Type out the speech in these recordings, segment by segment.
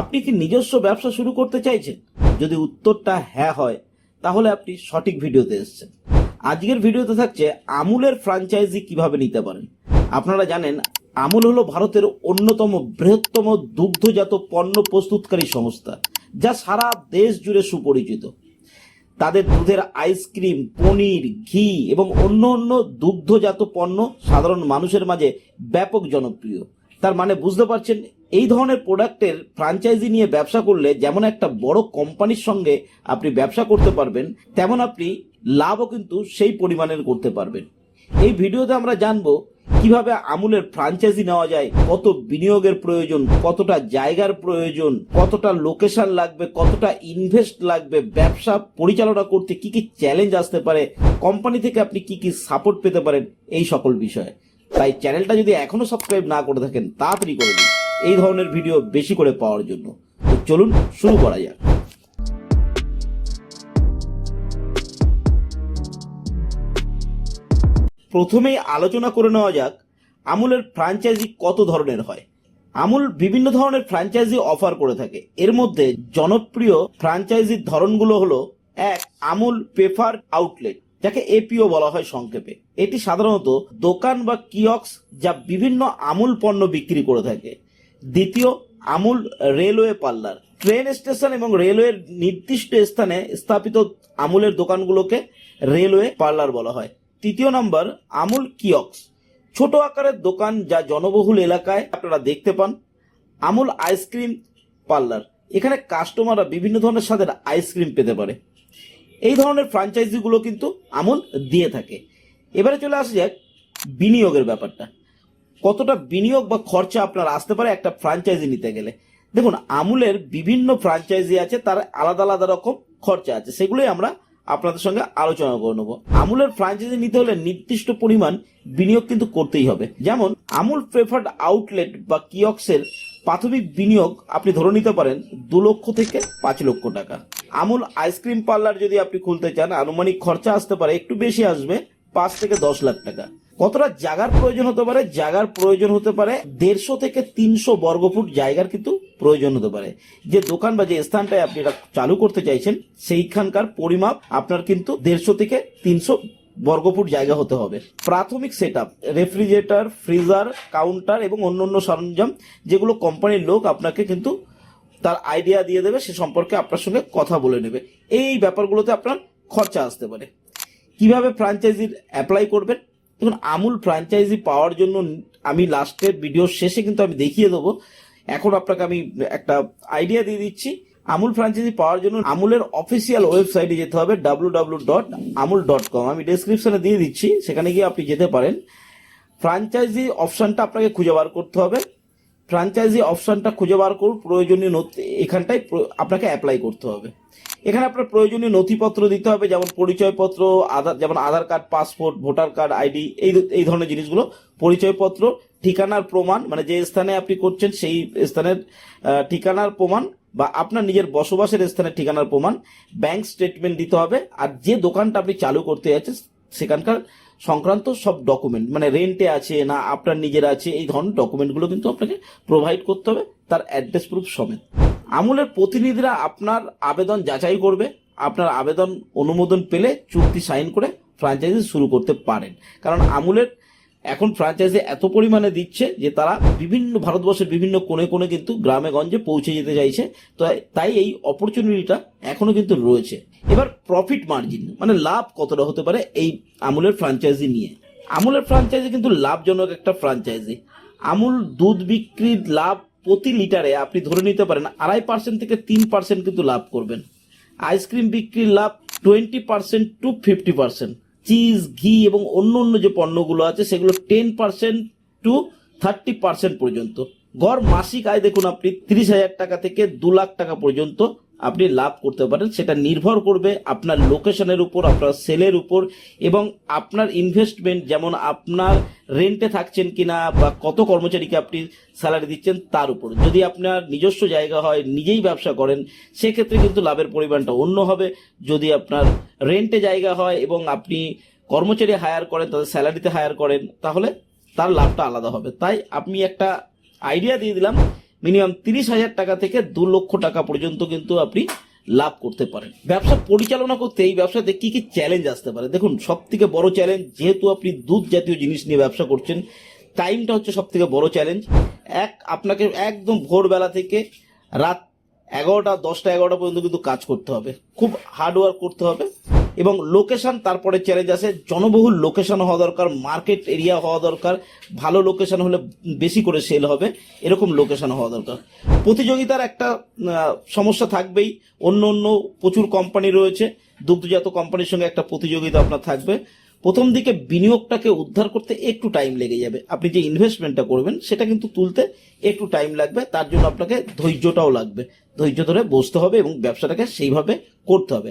আপনি কি নিজস্ব ব্যবসা শুরু করতে চাইছেন? যদি উত্তরটা হ্যাঁ হয়, তাহলে আপনি সঠিক ভিডিওতে এসেছেন। আজকের ভিডিওতে থাকছে আমুলের ফ্র্যাঞ্চাইজি কীভাবে নিতে পারেন। আপনারা জানেন, আমুল হলো ভারতের অন্যতম বৃহত্তম দুগ্ধজাত পণ্য প্রস্তুতকারী সংস্থা, যা সারা দেশ জুড়ে সুপরিচিত। তাদের দুধের আইসক্রিম পনির, ঘি এবং অন্য অন্য দুগ্ধজাত পণ্য সাধারণ মানুষের মাঝে ব্যাপক জনপ্রিয়। তার মানে বুঝতে পারছেন এই ধরনের প্রোডাক্টের ফ্রাঞ্চাইজি নিয়ে ব্যবসা করলে যেমন একটা বড় কোম্পানির সঙ্গে আপনি ব্যবসা করতে পারবেন, তেমন আপনি লাভও কিন্তু সেই পরিমাণের করতে পারবেন। এই ভিডিওতে আমরা জানব কীভাবে আমুলের ফ্রাঞ্চাইজি নেওয়া যায়, কত বিনিয়োগের প্রয়োজন, কতটা জায়গার প্রয়োজন, কতটা লোকেশন লাগবে, কতটা ইনভেস্ট লাগবে, ব্যবসা পরিচালনা করতে কি কি চ্যালেঞ্জ আসতে পারে কোম্পানি থেকে আপনি কি কি সাপোর্ট পেতে পারেন, এই সকল বিষয়ে। তাই চ্যানেলটা যদি এখনও সাবস্ক্রাইব না করে থাকেন, তাড়াতাড়ি করে দিন। এই ধরনের ভিডিও বেশি করে পাওয়ার জন্য। তো চলুন শুরু করা যাক। প্রথমেই আলোচনা করে নেওয়া যাক, আমুলের ফ্র্যাঞ্চাইজি কত ধরনের হয়। আমুল বিভিন্ন ধরনের ফ্র্যাঞ্চাইজি অফার করে থাকে। এর মধ্যে জনপ্রিয় ফ্র্যাঞ্চাইজির ধরনগুলো হলো, এক, আমুল পেপার আউটলেট যাকে এপিও বলা হয় সংক্ষেপে। এটি সাধারণত দোকান বা কিয়ক্স যা বিভিন্ন আমুল পণ্য বিক্রি করে থাকে। দ্বিতীয় Amul railway parlour. Train station এবং রেলওয়ের নির্দিষ্ট স্থানে স্থাপিত আমুলের দোকানগুলোকে রেলওয়ে পার্লার বলা হয়। তৃতীয় নম্বর, আমুল কিয়ক্স। ছোট আকারের দোকান যা জনবহুল এলাকায় আপনারা দেখতে পান। Amul ice cream parlour. এখানে কাস্টমাররা বিভিন্ন ধরনের স্বাদের আইসক্রিম পেতে পারে। এই ধরনের ফ্রাঞ্চাইজিগুলো কিন্তু আমুল দিয়ে থাকে। এবারে চলে আসা যাক বিনিয়োগের ব্যাপারটা। কতটা বিনিয়োগ বা খরচা আপনার আসতে পারে একটা ফ্র্যাঞ্চাইজি নিতে গেলে। দেখুন, আমুলের বিভিন্ন ফ্র্যাঞ্চাইজি আছে, তার আলাদা আলাদা রকম খরচা আছে। সেগুলোই আমরা আপনাদের সঙ্গে আলোচনা করে নেব। আমুলের ফ্র্যাঞ্চাইজি নিতে হলে নির্দিষ্ট পরিমাণ বিনিয়োগ কিন্তু করতেই হবে। যেমন, আমুল প্রেফার্ড আউটলেট বা কিয়ক্সের প্রাথমিক বিনিয়োগ আপনি ধরে নিতে পারেন দু লক্ষ থেকে পাঁচ লক্ষ টাকা। আমুল আইসক্রিম পার্লার যদি আপনি খুলতে চান, আনুমানিক খরচা আসতে পারে, একটু বেশি আসবে, পাঁচ থেকে দশ লাখ টাকা। কতটা জায়গার প্রয়োজন হতে পারে? জায়গার প্রয়োজন হতে পারে দেড়শো থেকে তিনশো বর্গফুট জায়গার কিন্তু প্রয়োজন হতে পারে। যে দোকান বা যে স্থানটায় আপনি এটা চালু করতে চাইছেন, সেইখানকার পরিমাপ আপনার কিন্তু দেড়শো থেকে তিনশো বর্গফুট জায়গা হতে হবে। প্রাথমিক সেট রেফ্রিজারেটর, ফ্রিজার, কাউন্টার এবং অন্য অন্য সরঞ্জাম যেগুলো কোম্পানির লোক আপনাকে কিন্তু তার আইডিয়া দিয়ে দেবে, সে সম্পর্কে আপনার সঙ্গে কথা বলে নেবে। এই ব্যাপারগুলোতে আপনার খরচা আসতে পারে। কীভাবে ফ্র্যাঞ্চাইজির অ্যাপ্লাই করবেন? দেখুন, আমুল ফ্র্যাঞ্চাইজি পাওয়ার জন্য আমি লাস্টের ভিডিওর শেষে কিন্তু আমি দেখিয়ে দেবো। এখন আপনাকে আমি একটা আইডিয়া দিয়ে দিচ্ছি। আমুল ফ্রাঞ্চাইজি পাওয়ার জন্য আমুলের অফিসিয়াল ওয়েবসাইটে যেতে হবে W W dot Amul dot com আমি ডিসক্রিপশনে দিয়ে দিচ্ছি, সেখানে গিয়ে আপনি যেতে পারেন। ফ্র্যাঞ্চাইজি অপশানটা আপনাকে খুঁজে বার করতে হবে। ফ্র্যাঞ্চাইজি অপশনটা খুঁজে বার করুন, প্রয়োজনীয় নথি, এখানটায় আপনাকে অ্যাপ্লাই করতে হবে। এখানে আপনার প্রয়োজনীয় নথিপত্র দিতে হবে, যেমন পরিচয়পত্র, আধার, যেমন Aadhaar card passport voter card ID এই এই ধরনের জিনিসগুলো, পরিচয়পত্র, ঠিকানার প্রমাণ মানে যে স্থানে আপনি করছেন সেই স্থানের ঠিকানার প্রমাণ, বা আপনার নিজের বসবাসের স্থানের ঠিকানার প্রমাণ ব্যাংক স্টেটমেন্ট দিতে হবে, আর যে দোকানটা আপনি চালু করতে যাচ্ছেন, সেখানকার সংক্রান্ত সব ডকুমেন্ট মানে রেন্টে আছে না আপনার নিজের আছে, এই ধরনের ডকুমেন্টগুলো কিন্তু আপনাকে প্রোভাইড করতে হবে, তার অ্যাড্রেস প্রুফ সমেত। আমুলের প্রতিনিধিরা আপনার আবেদন যাচাই করবে, আপনার আবেদন অনুমোদন পেলে চুক্তি সাইন করে ফ্র্যাঞ্চাইজি শুরু করতে পারেন। কারণ আমুলের এখন ফ্র্যাঞ্চাইজি এত পরিমাণে দিচ্ছে যে তারা বিভিন্ন, ভারতবর্ষের বিভিন্ন কোণে কোণে কিন্তু গ্রামে গঞ্জে পৌঁছে যেতে চাইছে। তো তাই এই অপরচুনিটিটা এখনও কিন্তু রয়েছে। এবার প্রফিট মার্জিন মানে লাভ কতটা হতে পারে এই আমুলের ফ্র্যাঞ্চাইজি নিয়ে? আমুলের ফ্র্যাঞ্চাইজি কিন্তু লাভজনক একটা ফ্র্যাঞ্চাইজি আমুল দুধ বিক্রির লাভ প্রতি লিটারে আপনি ধরে নিতে পারেন আড়াই পার্সেন্ট থেকে তিন পার্সেন্ট কিন্তু লাভ করবেন। আইসক্রিম বিক্রির লাভ twenty percent to fifty percent cheese, ঘি এবং অন্য অন্য যে পণ্যগুলো আছে, সেগুলো ten percent to thirty percent পর্যন্ত। গড় মাসিক আয় দেখুন আপনি তিরিশ হাজার টাকা থেকে দু লাখ টাকা পর্যন্ত আপনি লাভ করতে পারেন, সেটা নির্ভর করবে আপনার লোকেশনের উপর, আপনার সেলের উপর, এবং আপনার ইনভেস্টমেন্ট যেমন আপনার রেন্টে থাকছেন কিনা বা কত কর্মচারীকে আপনি স্যালারি দিচ্ছেন, তার উপর। যদি আপনার নিজস্ব জায়গা হয়, নিজেই ব্যবসা করেন, সেক্ষেত্রে কিন্তু লাভের পরিমাণটা অন্য হবে। যদি আপনার রেন্টে জায়গা হয় এবং আপনি কর্মচারী হায়ার করেন, তাদের স্যালারিতে হায়ার করেন, তাহলে তার লাভটা আলাদা হবে। তাই আমি একটা আইডিয়া দিয়ে দিলাম মিনিমাম তিরিশ হাজার টাকা থেকে দু লক্ষ টাকা পর্যন্ত কিন্তু আপনি লাভ করতে পারেন। ব্যবসা পরিচালনা করতে এই ব্যবসাতে কি কি চ্যালেঞ্জ আসতে পারে? দেখুন সব থেকে বড় চ্যালেঞ্জ যেহেতু আপনি দুধ জাতীয় জিনিস নিয়ে ব্যবসা করছেন টাইমটা হচ্ছে সব থেকে বড় চ্যালেঞ্জ এক, আপনাকে একদম ভোরবেলা থেকে রাত এগারোটা, দশটা, এগারোটা পর্যন্ত কিন্তু কাজ করতে হবে। খুব হার্ড ওয়ার্ক করতে হবে। এবং লোকেশন তারপরে চ্যালেঞ্জ আছে, জনবহুল লোকেশন হওয়া দরকার মার্কেট এরিয়া হওয়া দরকার, ভালো লোকেশন হলে বেশি করে সেল হবে, এরকম লোকেশন হওয়া দরকার। প্রতিযোগিতার একটা সমস্যা থাকবেই, অন্য অন্য প্রচুর কোম্পানি রয়েছে, দুগ্ধজাত কোম্পানির সঙ্গে একটা প্রতিযোগিতা আপনার থাকবে। প্রথম দিকে বিনিয়োগটাকে উদ্ধার করতে একটু টাইম লেগে যাবে। আপনি যে ইনভেস্টমেন্টটা করবেন, সেটা কিন্তু তুলতে একটু টাইম লাগবে, তার জন্য আপনাকে ধৈর্যটাও লাগবে। ধৈর্য ধরে বসতে হবে এবং ব্যবসাটাকে সেইভাবে করতে হবে।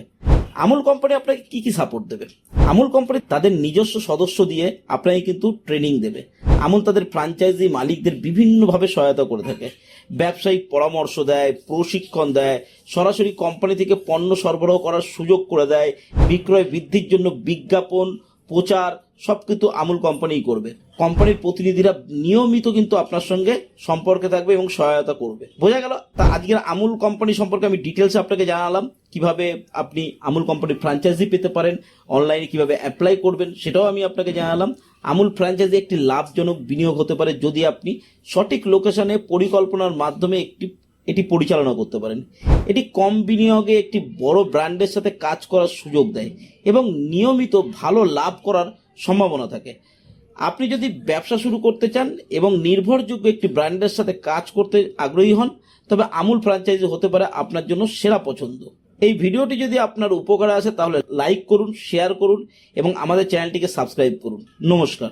আমুল কোম্পানি আপনাকে কি কি সাপোর্ট দেবে? আমুল কোম্পানি তাদের নিজস্ব সদস্য দিয়ে আপনাকে কিন্তু ট্রেনিং দেবে। আমুল তাদের ফ্রাঞ্চাইজি মালিকদের বিভিন্নভাবে সহায়তা করে থাকে। ব্যবসায়িক পরামর্শ দেয়, প্রশিক্ষণ দেয়, সরাসরি কোম্পানি থেকে পণ্য সরবরাহ করার সুযোগ করে দেয়, বিক্রয় বৃদ্ধির জন্য বিজ্ঞাপন প্রচার, সব কিন্তু আমুল কোম্পানিই করবে। কোম্পানির প্রতিনিধিরা নিয়মিত কিন্তু আপনার সঙ্গে সম্পর্কে থাকবে এবং সহায়তা করবে। বোঝা গেল? তা আজকের আমুল কোম্পানি সম্পর্কে আমি ডিটেলস আপনাকে জানালাম। কীভাবে আপনি আমুল কোম্পানির ফ্র্যাঞ্চাইজি পেতে পারেন অনলাইনে কীভাবে অ্যাপ্লাই করবেন, সেটাও আমি আপনাকে জানালাম। আমুল ফ্র্যাঞ্চাইজি একটি লাভজনক বিনিয়োগ হতে পারে যদি আপনি সঠিক লোকেশনে পরিকল্পনার মাধ্যমে একটি এটি পরিচালনা করতে পারেন। এটি কম বিনিয়োগে একটি বড় ব্র্যান্ডের সাথে কাজ করার সুযোগ দেয় এবং নিয়মিত ভালো লাভ করার সম্ভাবনা থাকে। আপনি যদি ব্যবসা শুরু করতে চান এবং নির্ভরযোগ্য একটি ব্র্যান্ডের সাথে কাজ করতে আগ্রহী হন, তবে আমুল ফ্র্যাঞ্চাইজি হতে পারে আপনার জন্য সেরা পছন্দ। এই ভিডিওটি যদি আপনার উপকারে আসে তাহলে লাইক করুন শেয়ার করুন এবং আমাদের চ্যানেলটিকে সাবস্ক্রাইব করুন। নমস্কার।